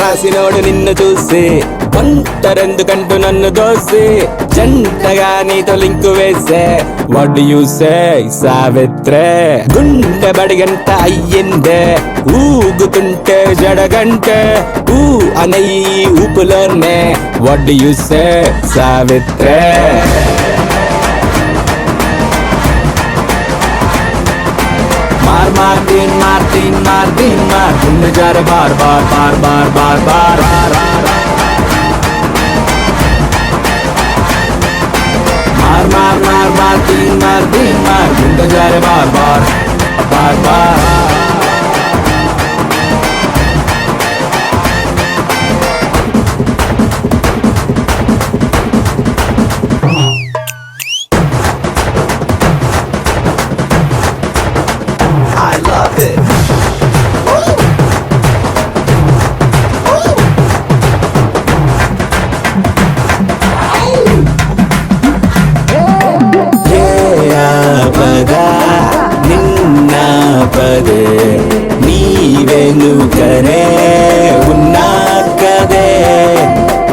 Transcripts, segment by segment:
రాసినోడు నిన్ను చూసి ఒంటరెందుకంటూ నన్ను దోసి జంటగా నీతో లింకు వేసే వడ్ యూసే సావిత్రే గుండె బడిగంట అయ్యిందే ఊగుతుంటే జడగంటే ఊ అనయ్యి ఊపులోనే వడ్ యూసే సావిత్రే मार मार तीन मार तीन मार तीन मार गुंडे जा रे बार बार बार बार बार बार मार तीन बार तीन मार गुंडे जा रहे बार बार बार बार। పద నిన్న పదే నీవెనుకనే ఉన్నా కదే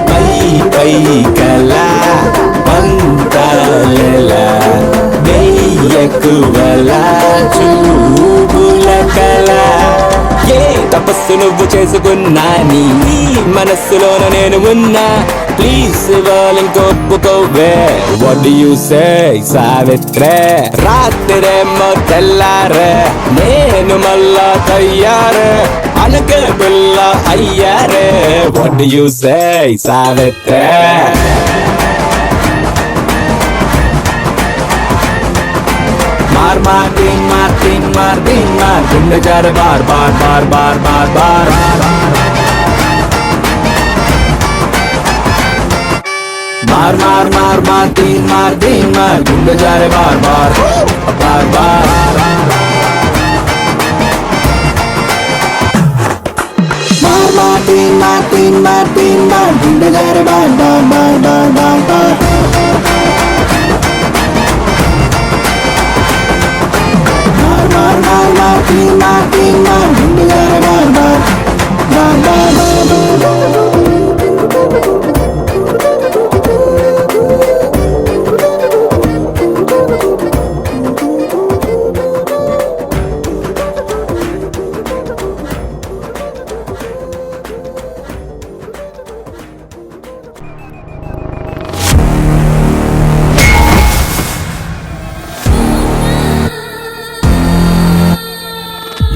పై పై కల పంతల వెయ్యకువల చూపుల కల ఏ తపస్సు నువ్వు చేసుకున్నా నీ నీ మనస్సులోన నేను ఉన్నా. Please Shivalinga ஒப்புக்கோவே What do you say ಸಾವಿತ್ರೆ ರಾತ್ರಿ ಮೊದಲಾರ ನೇನು ಮಲ್ಲ ತಯ್ಯಾರ ಅನಕ ಬಿಲ್ಲ ಅಯ್ಯಾರ What do you say ಸಾವಿತ್ರೆ Martin, Martin, Martin, Martin, Martin, Martin, Martin, Martin, Martin, Martin, Martin, Martin, Martin, Martin, Martin, मार मार मार मार, तीन मार तीन मार गुंडे जा रे बार बार। बार बार। मार मार, तीन मार तीन मार तीन मार गुंडे जा रे बार बार बार बार बार बार। मार मार मार मार, तीन मार तीन मार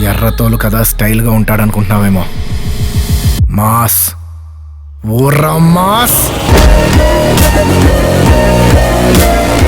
ఎర్రతోలు కదా స్టైల్గా ఉంటాడనుకుంటున్నావేమో. మాస్. ఊర్రా మాస్.